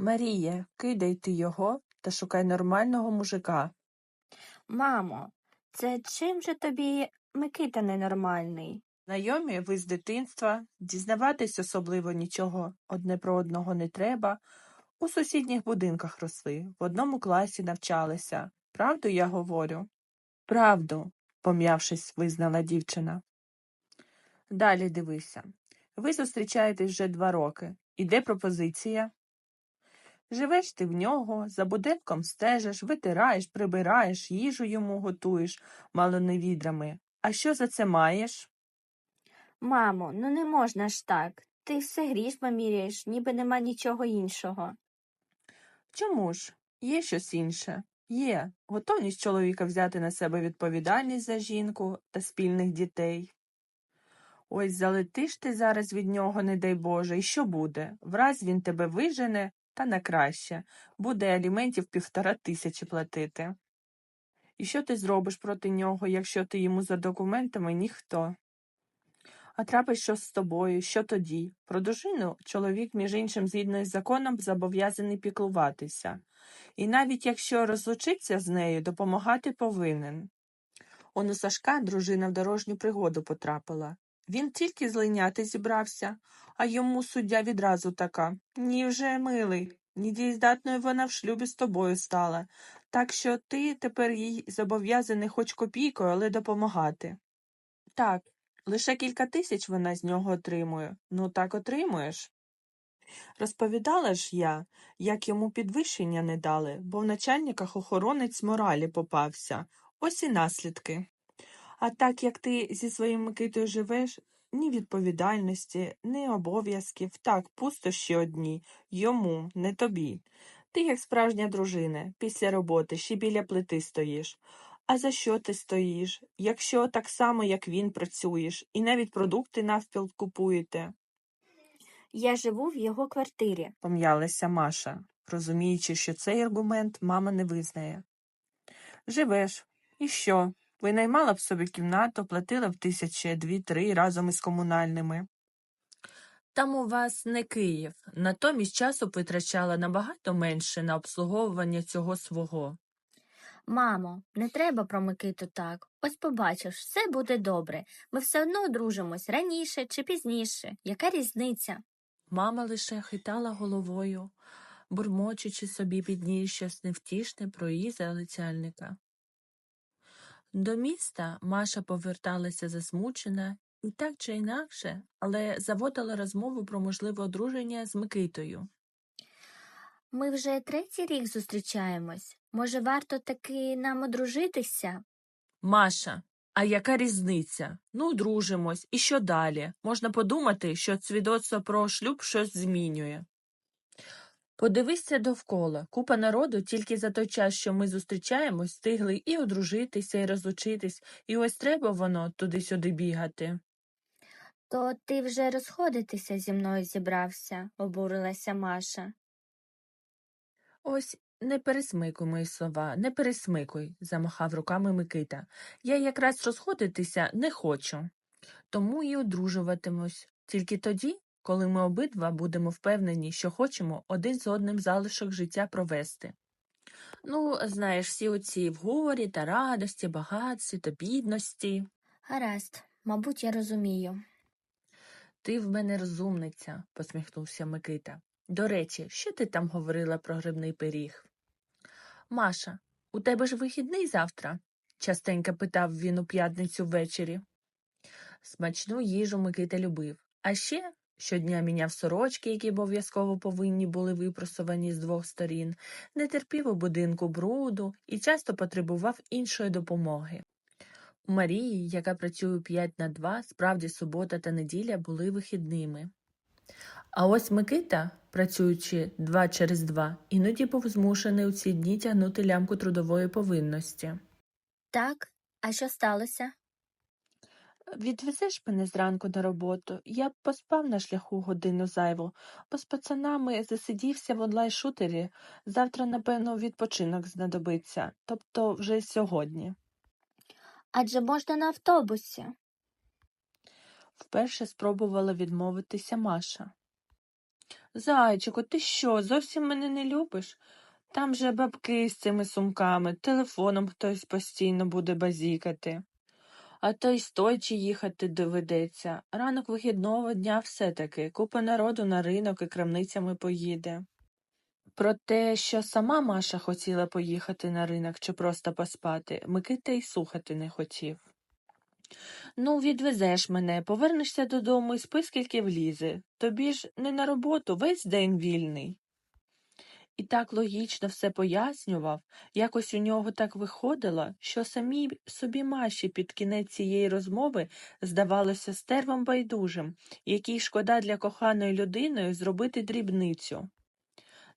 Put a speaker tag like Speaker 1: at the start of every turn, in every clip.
Speaker 1: Маріє, кидай ти його та шукай нормального мужика.
Speaker 2: Мамо, це чим же тобі Микита ненормальний?
Speaker 1: Знайомі ви з дитинства, дізнаватись особливо нічого одне про одного не треба. У сусідніх будинках росли, в одному класі навчалися. Правду я говорю? Правду, пом'явшись, визнала дівчина. Далі дивися. Ви зустрічаєтесь вже два роки. Іде пропозиція. Живеш ти в нього, за будинком стежиш, витираєш, прибираєш, їжу йому готуєш, мало не відрами. А що за це маєш?
Speaker 2: Мамо, ну не можна ж так. Ти все грішми міряєш, ніби нема нічого іншого.
Speaker 1: Чому ж? Є щось інше. Є готовність чоловіка взяти на себе відповідальність за жінку та спільних дітей. Ось залетиш ти зараз від нього, не дай Боже, і що буде? Враз він тебе вижене, та на краще. Буде аліментів півтора тисячі платити. І що ти зробиш проти нього, якщо ти йому за документами ніхто? А трапить щось з тобою, що тоді? Про дружину чоловік, між іншим, згідно із законом, зобов'язаний піклуватися. І навіть якщо розлучиться з нею, допомагати повинен. Он у Сашка дружина в дорожню пригоду потрапила. Він тільки злиняти зібрався, а йому суддя відразу така Ні вже, милий, недієздатною вона в шлюбі з тобою стала, так що ти тепер їй зобов'язаний хоч копійкою, але допомагати. Так, лише кілька тисяч вона з нього отримує. Ну так отримуєш. Розповідала ж я, як йому підвищення не дали, бо в начальниках охоронець моралі попався. Ось і наслідки. А так як ти зі своїм Микитою живеш, ні відповідальності, ні обов'язків, так, пустощі одні, йому, не тобі. Ти, як справжня дружина, після роботи ще біля плити стоїш. А за що ти стоїш, якщо так само, як він працюєш, і навіть продукти навпіл купуєте?
Speaker 2: Я живу в його квартирі.
Speaker 1: пом'ялася Маша, розуміючи, що цей аргумент мама не визнає. Живеш. І що? Винаймала б собі кімнату, платила б тисячі дві-три разом із комунальними. Там у вас не Київ, натомість часу витрачала набагато менше на обслуговування цього свого.
Speaker 2: Мамо, не треба про Микиту так. Ось побачиш, все буде добре. Ми все одно одружимось раніше чи пізніше. Яка різниця?
Speaker 1: Мама лише хитала головою, бурмочучи собі під щось невтішне про її залицяльника. До міста Маша поверталася засмучена і так чи інакше, але заводила розмову про можливе одруження з Микитою.
Speaker 2: Ми вже третій рік зустрічаємось. Може, варто таки нам одружитися?
Speaker 1: Маша, а яка різниця? Ну, дружимось, і що далі? Можна подумати, що свідоцтво про шлюб щось змінює. Подивися довкола. Купа народу тільки за той час, що ми зустрічаємось, встигли і одружитися, і розлучитись, і ось треба воно туди-сюди бігати.
Speaker 2: То ти вже розходитися зі мною зібрався, обурилася Маша.
Speaker 1: Ось не пересмикуй мої слова, не пересмикуй, замахав руками Микита. Я якраз розходитися не хочу. Тому і одружуватимусь. Тільки тоді, коли ми обидва будемо впевнені, що хочемо один з одним залишок життя провести. Ну, знаєш, всі оці в горі та радості, багатстві та бідності.
Speaker 2: Гаразд, мабуть, я розумію.
Speaker 1: Ти в мене розумниця, посміхнувся Микита. До речі, що ти там говорила про грибний пиріг? Маша, у тебе ж вихідний завтра? частенько питав він у п'ятницю ввечері. Смачну їжу Микита любив, а ще щодня міняв сорочки, які обов'язково повинні були випросувані з двох сторін, не терпів у будинку бруду і часто потребував іншої допомоги. У Марії, яка працює 5 на 2, справді субота та неділя були вихідними. А ось Микита, працюючи два через два, іноді був змушений у ці дні тягнути лямку трудової повинності.
Speaker 2: Так, а що сталося?
Speaker 1: Відвезеш мене зранку на роботу, я б поспав на шляху годину зайву, бо з пацанами засидівся в онлайн-шутері, завтра, напевно, відпочинок знадобиться, тобто вже сьогодні.
Speaker 2: Адже можна на автобусі.
Speaker 1: Вперше спробувала відмовитися Маша. Зайчику, ти що, зовсім мене не любиш? Там же бабки з цими сумками, телефоном хтось постійно буде базікати. А то й стойчі їхати доведеться. Ранок вихідного дня все-таки. Купа народу на ринок і крамницями поїде. Про те, що сама Маша хотіла поїхати на ринок чи просто поспати, Микита й слухати не хотів. Ну, відвезеш мене, повернешся додому і спи, скільки влізе. Тобі ж не на роботу, весь день вільний. І так логічно все пояснював, якось у нього так виходило, що самій собі Маші під кінець цієї розмови здавалося стервом байдужим, якій шкода для коханої людини зробити дрібницю.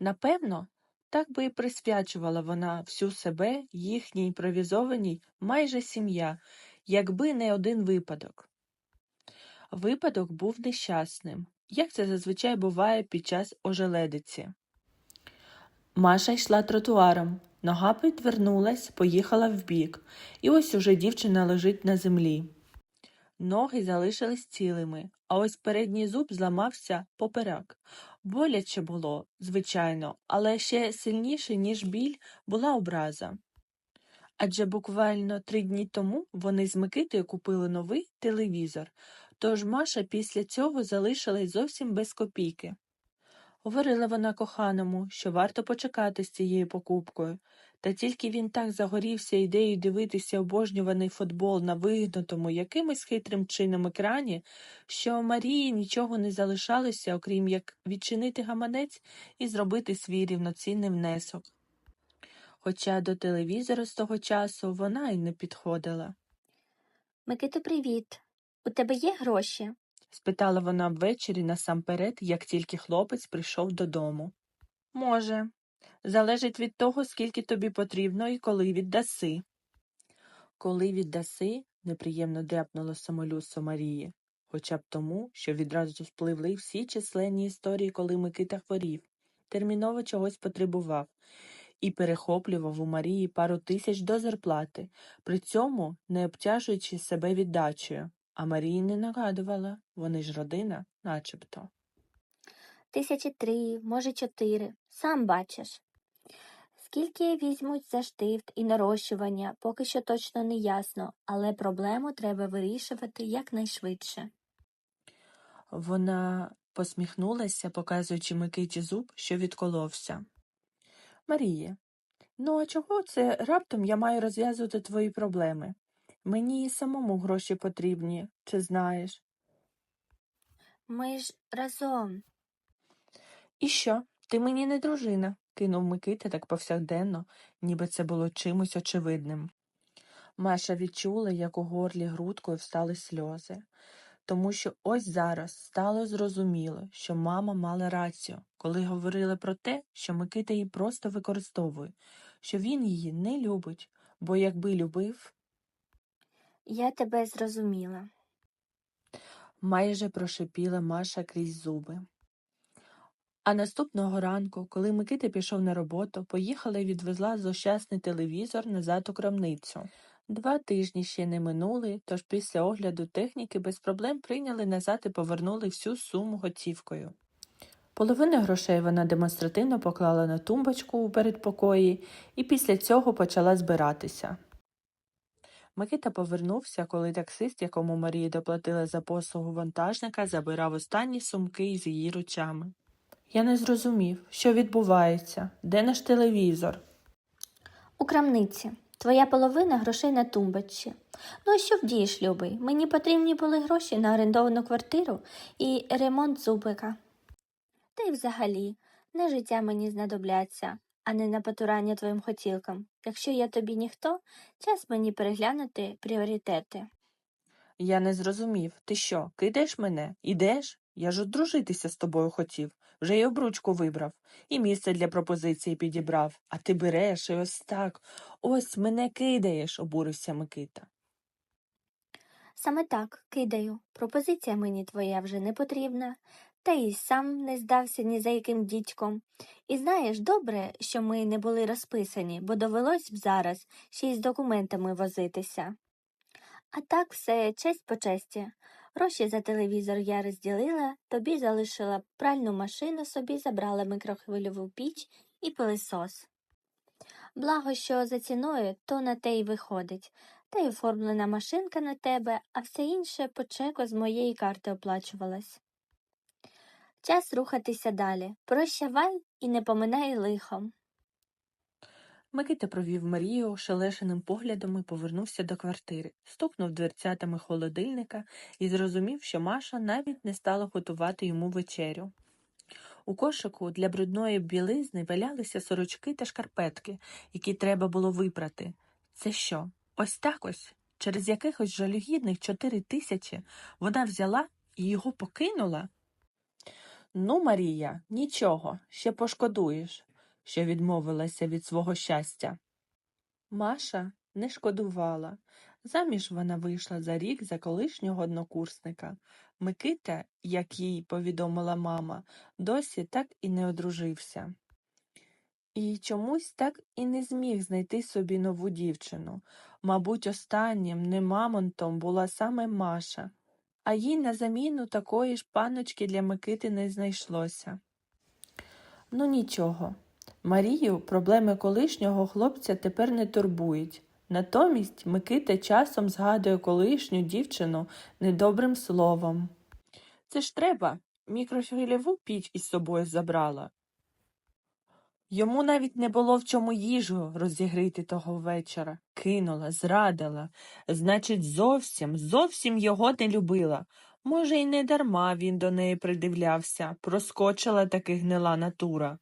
Speaker 1: Напевно, так би і присвячувала вона всю себе їхній імпровізованій майже сім'я, якби не один випадок. Випадок був нещасним, як це зазвичай буває під час ожеледиці. Маша йшла тротуаром, нога підвернулась, поїхала вбік, і ось уже дівчина лежить на землі. Ноги залишились цілими, а ось передній зуб зламався поперек. Боляче було, звичайно, але ще сильніше, ніж біль, була образа. Адже буквально три дні тому вони з Микитою купили новий телевізор, тож Маша після цього залишилась зовсім без копійки. Говорила вона коханому, що варто почекати з цією покупкою, та тільки він так загорівся ідеєю дивитися обожнюваний футбол на вигнутому якимось хитрим чином екрані, що Марії нічого не залишалося, окрім як відчинити гаманець і зробити свій рівноцінний внесок. Хоча до телевізора з того часу вона й не підходила.
Speaker 2: Микито, привіт. У тебе є гроші?
Speaker 1: Спитала вона ввечері насамперед, як тільки хлопець прийшов додому. Може, залежить від того, скільки тобі потрібно і коли віддаси. Коли віддаси, неприємно депнуло самолюсо Марії, хоча б тому, що відразу спливли всі численні історії, коли Микита хворів, терміново чогось потребував, і перехоплював у Марії пару тисяч до зарплати, при цьому не обтяжуючи себе віддачею. А Марії не нагадувала, вони ж родина, начебто.
Speaker 2: Тисячі три, може чотири. Сам бачиш. Скільки візьмуть за штифт і нарощування, поки що точно не ясно, але проблему треба вирішувати якнайшвидше.
Speaker 1: Вона посміхнулася, показуючи Микиті зуб, що відколовся. Маріє, ну а чого це раптом я маю розв'язувати твої проблеми? Мені і самому гроші потрібні, чи знаєш?
Speaker 2: Ми ж разом.
Speaker 1: І що? Ти мені не дружина, кинув Микита так повсякденно, ніби це було чимось очевидним. Маша відчула, як у горлі грудкою встали сльози, тому що ось зараз стало зрозуміло, що мама мала рацію, коли говорила про те, що Микита її просто використовує, що він її не любить, бо якби любив,
Speaker 2: Я тебе зрозуміла.
Speaker 1: майже прошипіла Маша крізь зуби. А наступного ранку, коли Микита пішов на роботу, поїхала і відвезла злощасний телевізор назад у крамницю. Два тижні ще не минули, тож після огляду техніки без проблем прийняли назад і повернули всю суму готівкою. Половину грошей вона демонстративно поклала на тумбочку у передпокої і після цього почала збиратися. Микита повернувся, коли таксист, якому Марія доплатила за послугу вантажника, забирав останні сумки із її ручами. Я не зрозумів, що відбувається, де наш телевізор?
Speaker 2: У крамниці. Твоя половина грошей на тумбочці. Ну, а що вдієш, любий? Мені потрібні були гроші на орендовану квартиру і ремонт зубика. Та й взагалі, на життя мені знадобляться, а не на потурання твоїм хотілкам. Якщо я тобі ніхто, час мені переглянути пріоритети.
Speaker 1: Я не зрозумів. Ти що, кидаєш мене? Ідеш? Я ж одружитися з тобою хотів. Вже й обручку вибрав, і місце для пропозиції підібрав. А ти береш і ось так. Ось мене кидаєш, обурився Микита.
Speaker 2: Саме так, кидаю. Пропозиція мені твоя вже не потрібна, та й сам не здався ні за яким дідьком. І знаєш, добре, що ми не були розписані, бо довелось б зараз ще й з документами возитися. А так все честь по честі. Гроші за телевізор я розділила, тобі залишила пральну машину, собі забрала мікрохвильову піч і пилисос. Благо, що за ціною, то на те й виходить, та й оформлена машинка на тебе, а все інше по чеку з моєї карти оплачувалось. Час рухатися далі. Прощавай і не поминай лихом.
Speaker 1: Микита провів Марію шелешеним поглядом і повернувся до квартири, стукнув дверцятами холодильника і зрозумів, що Маша навіть не стала готувати йому вечерю. У кошику для брудної білизни валялися сорочки та шкарпетки, які треба було випрати. Це що, ось так ось? Через якихось жалюгідних чотири тисячі вона взяла і його покинула? Ну, Марія, нічого, ще пошкодуєш, що відмовилася від свого щастя. Маша не шкодувала. Заміж вона вийшла за рік за колишнього однокурсника. Микита, як їй повідомила мама, досі так і не одружився. І чомусь так і не зміг знайти собі нову дівчину. Мабуть, останнім не мамонтом була саме Маша, а їй на заміну такої ж паночки для Микити не знайшлося. Ну нічого. Марію проблеми колишнього хлопця тепер не турбують. Натомість Микита часом згадує колишню дівчину недобрим словом. Це ж треба, мікрохвильову піч із собою забрала. Йому навіть не було в чому їжу розігріти того вечора. Кинула, зрадила. Значить, зовсім, зовсім його не любила. Може, й не дарма він до неї придивлявся, проскочила таки гнила натура.